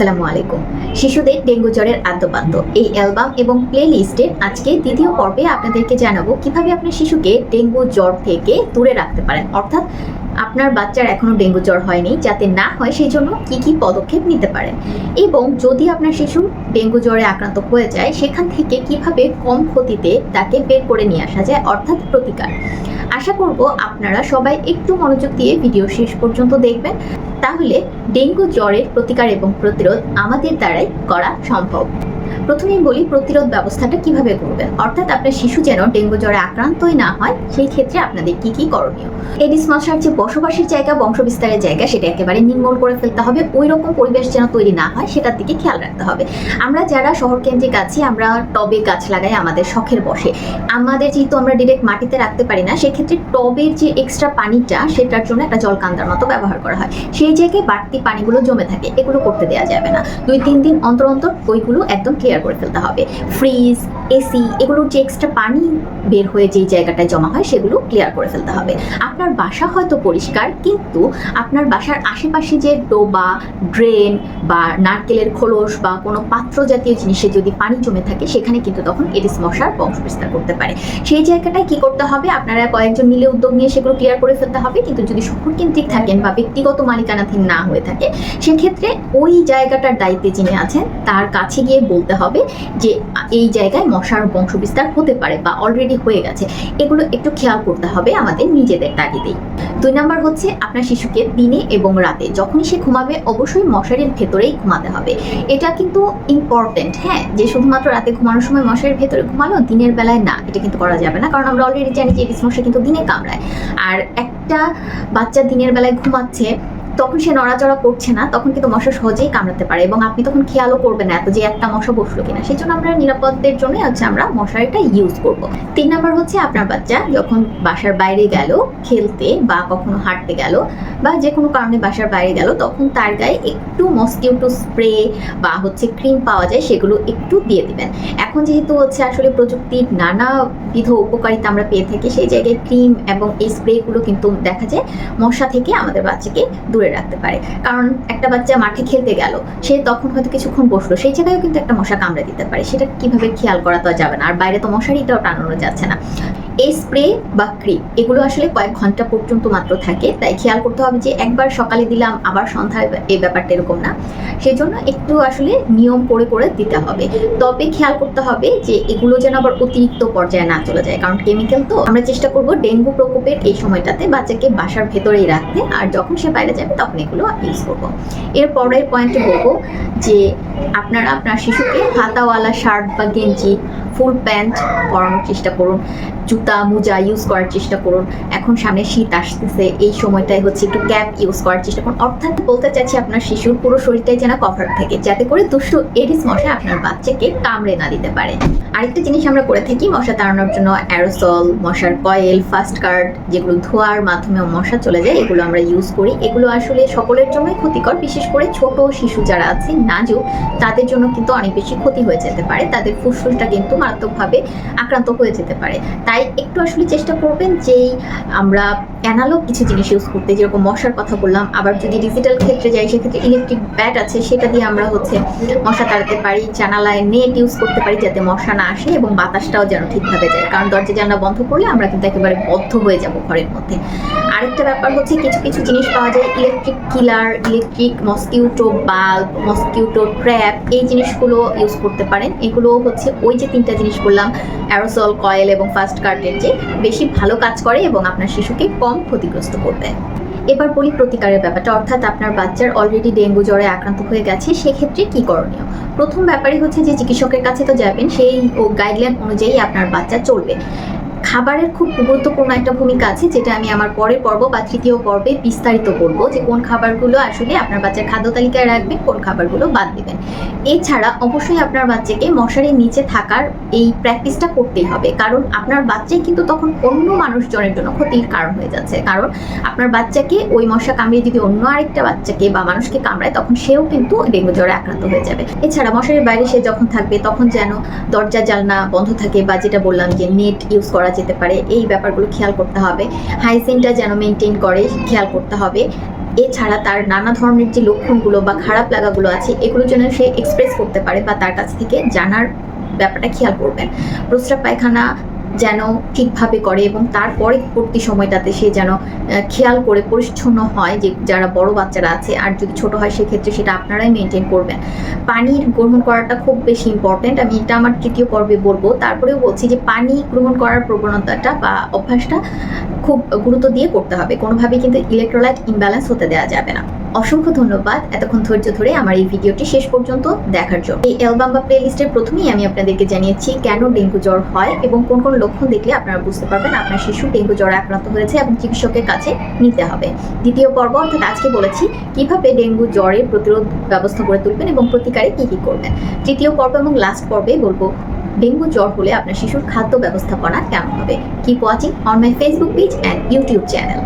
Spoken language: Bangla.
আসসালামু আলাইকুম। শিশুদের ডেঙ্গু জ্বরের আদ্যপান্ত। এই অ্যালবাম এবং প্লে লিস্টের আজকে দ্বিতীয় পর্বে আপনাদেরকে জানাব কীভাবে আপনার শিশুকে ডেঙ্গু জ্বর থেকে দূরে রাখতে পারেন। অর্থাৎ আপনার বাচ্চার এখনও ডেঙ্গু জ্বর হয়নি, যাতে না হয় সেই জন্য কি কি পদক্ষেপ নিতে পারেন? এবং যদি আপনার শিশু ডেঙ্গু জ্বরে আক্রান্ত হয়ে যায়, সেখান থেকে কীভাবে কম ক্ষতিতে তাকে বের করে নিয়ে আসা যায়? অর্থাৎ প্রতিকার। আশা করব আপনারা সবাই একটু মনোযোগ দিয়ে ভিডিও শেষ পর্যন্ত দেখবেন। তাহলে ডেঙ্গু জ্বরের প্রতিকার এবং প্রতিরোধ আমাদের দ্বারাই করা সম্ভব। প্রথমেই বলি প্রতিরোধ ব্যবস্থাটা কীভাবে করবেন? অর্থাৎ আপনার শিশু যেন ডেঙ্গু জ্বরে আক্রান্তই না হয়, সেই ক্ষেত্রে আপনাদের কি কি করণীয়? এডিস মশার যে বসবাসের জায়গা, বংশবিস্তারের জায়গা, সেটা একেবারে নির্মূল করে ফেলতে হবে। ওই রকম পরিবেশ যেন তৈরি না হয়, সেটার দিকে খেয়াল রাখতে হবে। আমরা যারা শহর কেন্দ্রিক আছি, আমরা টবে গাছ লাগাই আমাদের শখের বসে। আমাদের যেহেতু আমরা ডিরেক্ট মাটিতে রাখতে পারি না, সেক্ষেত্রে টবের যে এক্সট্রা পানিটা, সেটার জন্য একটা জল কান্দার মতো ব্যবহার করা হয়। সেই জায়গায় বাড়তি পানিগুলো জমে থাকে, এগুলো করতে দেওয়া যাবে না। দুই তিন দিন অন্তর অন্তর ওইগুলো একদম ক্লিয়ার করে ফেলতে হবে। ফ্রিজ এসি এগুলোর যে এক্সট্রা পানি বের হয়ে যেই জায়গাটায় জমা হয় সেগুলো ক্লিয়ার করে ফেলতে হবে। আপনার বাসা হয়তো পরিষ্কার, কিন্তু আপনার বাসার আশেপাশে যে ডোবা ড্রেন বা নারকেলের খোলস বা কোনো পাত্র জাতীয় জিনিসে যদি পানি জমে থাকে, সেখানে কিন্তু তখন এডিস মশার বংশ বিস্তার করতে পারে। সেই জায়গাটায় কি করতে হবে? আপনারা কয়েকজন মিলে উদ্যোগ নিয়ে সেগুলো ক্লিয়ার করে ফেলতে হবে, কিন্তু যদি শহর কেন্দ্রিক থাকেন বা ব্যক্তিগত মালিকানাধীন না হয়ে থাকে, সেক্ষেত্রে ওই জায়গাটার দায়িত্বে যিনি আছেন, তার কাছে গিয়ে বলতে হবে যে এই জায়গায় মশার বংশ বিস্তার হতে পারে বা অলরেডি হয়ে গেছে। এগুলো একটু খেয়াল করতে হবে আমাদের নিজেদের তাগিদেই। দুই নাম্বার হচ্ছে আপনার শিশুকে দিনে এবং রাতে যখনই সে ঘুমাবে অবশ্যই মশারির ভেতরেই ঘুমাতে হবে। এটা কিন্তু ইম্পর্টেন্ট হ্যাঁ? যে শুধুমাত্র রাতে ঘুমানোর সময় মশারির ভেতরে ঘুমালো, দিনের বেলায় না। এটা কিন্তু করা যাবে না, কারণ আমরা অলরেডি জানি যে এডিস মশা কিন্তু দিনে কামড়ায়। আর একটা বাচ্চা দিনের বেলায় ঘুমাচ্ছে তখন সে নড়াচড়া করছে না, তখন কিন্তু মশা সহজেই কামড়াতে পারে এবং আপনি তখন খেয়ালও করবেন না এত যে একটা মশা বসল কিনা। সেই জন্য আমরা নিরাপত্তের জন্য হচ্ছে আমরা মশারিটা ইউজ করব। তিন নাম্বার হচ্ছে আপনার বাচ্চা যখন বাসার বাইরে গেল খেলতে বা কখনো হাঁটতে গেল বা যে কোনো কারণে বাসার বাইরে গেল, তখন তার গায়ে একটু মস্কিউটো স্প্রে বা হচ্ছে ক্রিম পাওয়া যায়, সেগুলো একটু দিয়ে দিবেন। এখন যেহেতু হচ্ছে আসলে প্রযুক্তির নানাবিধ উপকারিতা আমরা পেয়ে থাকি, সেই জায়গায় ক্রিম এবং এই স্প্রেগুলো কিন্তু দেখা যায় মশা থেকে আমাদের বাচ্চাকে রাখতে পারে। কারণ একটা বাচ্চা মাঠে খেলতে গেল, সে তখন হয়তো কিছুক্ষণ বসল, সেই জায়গায়ও কিন্তু একটা মশা কামড়ে দিতে পারে। সেটা কীভাবে খেয়াল করা তো যাবে না। আর বাইরে তো মশারিটাও টানানো যাচ্ছে না। এই স্প্রে বা ক্রিম এগুলো আসলে কয়েক ঘণ্টা পর্যন্ত মাত্র থাকে। তাই খেয়াল করতে হবে যে একবার সকালে দিলাম, আবার সন্ধ্যায় এই ব্যাপারটা এরকম না। সেই জন্য একটু আসলে নিয়ম করে করে দিতে হবে। তবে খেয়াল করতে হবে যে এগুলো যেন আবার অতিরিক্ত পর্যায়ে না চলে যায়। কারণ কেমিক্যাল তো আমরা চেষ্টা করব ডেঙ্গু প্রকোপের এই সময়টাতে বাচ্চাকে বাসার ভেতরেই রাখতে। আর যখন সে বাইরে যাবে, তখন এগুলো ইউজ করব। এর পরের পয়েন্টে বলব যে আপনারা আপনার শিশুকে হাতাওয়ালা শার্ট বা গেঞ্জি, ফুল প্যান্ট পরানোর চেষ্টা করুন। জুতা, মোজা ইউজ করার চেষ্টা করুন। এখন সামনে শীত আসতেছে, এই সময়টায় হচ্ছে একটু ক্যাপ ইউজ করার চেষ্টা করুন। অর্থাৎ বলতে চাচ্ছি আপনার শিশুর পুরো শরীরটাই যেন কভার থাকে, যাতে করে দুষ্টু এডিস মশা আপনার বাচ্চাকে কামড়ে না দিতে পারে। আরেকটা জিনিস আমরা করে থাকি, মশা তাড়ানোর জন্য অ্যারোসল মশার কয়েল ফাস্ট কার্ড যেগুলো ধোয়ার মাধ্যমে মশা চলে যায়, এগুলো আমরা ইউজ করি। এগুলো আসলে সকলের জন্যই ক্ষতিকর, বিশেষ করে ছোট শিশু যারা আছে নাজুক তাদের জন্য কিন্তু অনেক বেশি ক্ষতি হয়ে যেতে পারে। তাদের ফুসফুসটা কিন্তু মারাত্মকভাবে আক্রান্ত হয়ে যেতে পারে। তাই একটু আসলে চেষ্টা করবেন যেই আমরা অ্যানালগ কিছু জিনিস ইউজ করতে, যেরকম মশার কথা বললাম। আবার যদি ডিজিটাল ক্ষেত্রে যাই, সেক্ষেত্রে ইলেকট্রিক ব্যাট আছে, সেটা দিয়ে আমরা হচ্ছে মশা তাড়াতে পারি, জানালায় নেট ইউজ করতে পারি যাতে মশা না আসে এবং বাতাসটাও যেন ঠিকভাবে যায়। কারণ দরজা জানলা বন্ধ করলে আমরা কিন্তু একেবারে বদ্ধ হয়ে যাব ঘরের মধ্যে। আরেকটা ব্যাপার হচ্ছে কিছু কিছু জিনিস পাওয়া যায় electric killer electric mosquito bulb mosquito trap এই জিনিসগুলো ইউজ করতে পারেন। এগুলো হচ্ছে ওই যে তিনটা জিনিস বললাম অ্যারোসল কয়েল এবং ফাস্ট কার্টের যে বেশি ভালো কাজ করে এবং আপনার শিশুকে কম ক্ষতিগ্রস্ত করবে। এবার বলি প্রতিকারের ব্যাপারটা, অর্থাৎ আপনার বাচ্চার অলরেডি ডেঙ্গু জ্বরে আক্রান্ত হয়ে গেছে, সেক্ষেত্রে কি করণীয়? প্রথম ব্যাপারই হচ্ছে যে চিকিৎসকের কাছে তো যাবেন, সেই গাইডলাইন অনুযায়ী আপনার বাচ্চা চলবে। খাবারের খুব গুরুত্বপূর্ণ একটা ভূমিকা আছে, যেটা আমি আমার পরের পর্ব বা তৃতীয় পর্বে বিস্তারিত করব, যে কোন খাবারগুলো আসলে আপনার বাচ্চার খাদ্য তালিকায় রাখবেন, কোন খাবারগুলো বাদ দিবেন। এছাড়া অবশ্যই আপনার বাচ্চাকে মশারির নিচে থাকার এই প্র্যাকটিসটা করতেই হবে, কারণ আপনার বাচ্চাই কিন্তু তখন অন্য মানুষজনের জন্য ক্ষতির কারণ হয়ে যাচ্ছে। কারণ আপনার বাচ্চাকে ওই মশা কামড়িয়ে যদি অন্য আরেকটা বাচ্চাকে বা মানুষকে কামড়ায়, তখন সেও কিন্তু ডেঙ্গু জ্বরে আক্রান্ত হয়ে যাবে। এছাড়া মশারির বাইরে সে যখন থাকবে, তখন যেন দরজা জালনা বন্ধ থাকে বা যেটা বললাম যে নেট ইউজ করা যেতে পারে, এই ব্যাপারগুলো খেয়াল করতে হবে। হাইজিনটা যেন মেনটেন করে, খেয়াল করতে হবে। এছাড়া তার নানা ধরনের যে লক্ষণগুলো বা খারাপ লাগাগুলো আছে এগুলো যেন সে এক্সপ্রেস করতে পারে বা তার কাছ থেকে জানার ব্যাপারটা খেয়াল করবেন প্রস্রাব পায়খানা যেন ঠিকভাবে করে এবং তারপরে পরবর্তী সময়টাতে সে যেন খেয়াল করে পরিচ্ছন্ন হয় যে যারা বড় বাচ্চারা আছে আর যদি ছোট হয় সেক্ষেত্রে সেটা আপনারাই মেনটেন করবেন। পানির গ্রহণ করাটা খুব বেশি ইম্পর্ট্যান্ট আমি এটা আমার তৃতীয় পর্বে বলব। তারপরেও বলছি যে পানি গ্রহণ করার প্রবণতাটা বা অভ্যাসটা খুব গুরুত্ব দিয়ে করতে হবে। কোনোভাবেই কিন্তু ইলেকট্রোলাইট ইমব্যালেন্স হতে দেওয়া যাবে না। অসংখ্য ধন্যবাদ। এতক্ষণ ধৈর্য ধরে আমার এই ভিডিওটি শেষ পর্যন্ত দেখার জন্য। এই অ্যালবাম বা প্লেলিস্টের প্রথমেই আমি আপনাদেরকে জানিয়েছি কেন ডেঙ্গু জ্বর হয় এবং কোন কোন লক্ষণ দেখলে আপনারা বুঝতে পারবেন আপনার শিশু ডেঙ্গু জ্বরে আক্রান্ত হয়েছে এবং চিকিৎসকের কাছে নিতে হবে। দ্বিতীয় পর্ব অর্থাৎ আজকে বলেছি কীভাবে ডেঙ্গু জ্বরের প্রতিরোধ ব্যবস্থা করে তুলবেন এবং প্রতিকারে কী কী করবেন। তৃতীয় পর্ব এবং লাস্ট পর্বে বলব ডেঙ্গু জ্বর হলে আপনার শিশুর খাদ্য ব্যবস্থাপনা কেমন হবে? Keep watching on my Facebook page and YouTube channel